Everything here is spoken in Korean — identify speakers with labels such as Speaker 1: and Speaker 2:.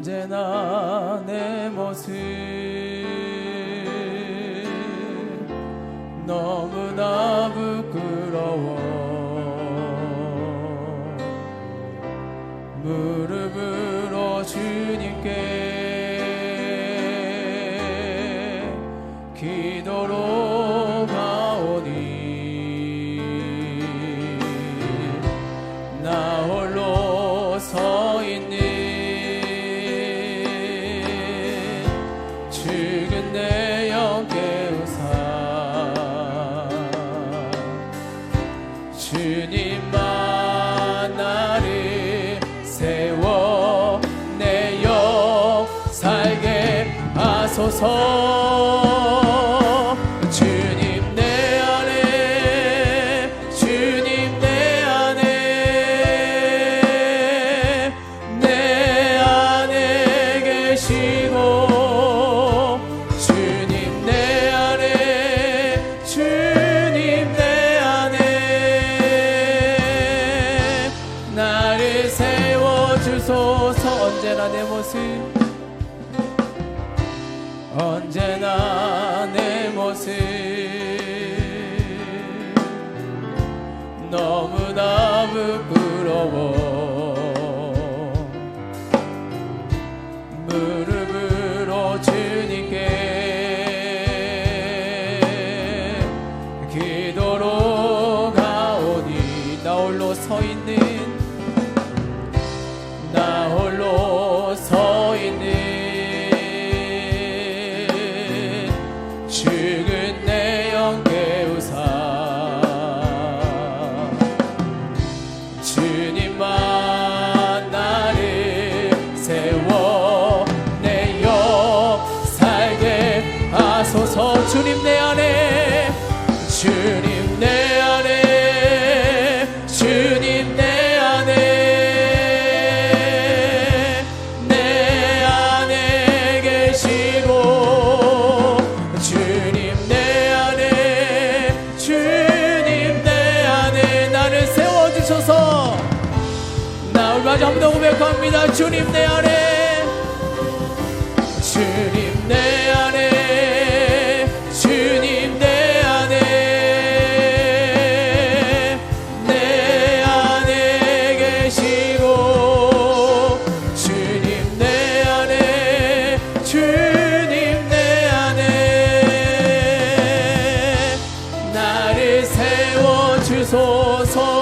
Speaker 1: 언제나 내 모습 너무나 부끄러워. 무릎으로 주님께 기도로 소서 주소서 언제나 내 모습. 언제나 내 모습. 너무나 부끄러워. 무릎으로 주님께 기도로 가오니 나 홀로 서 있는 하소서 주님 내 안에 주님 내 안에 주님 내 안에 내 안에 계시고 주님 내 안에 주님 내 안에 나를 세워주셔서. 나 한번 더 고백합니다. 주님 내 안에 주소서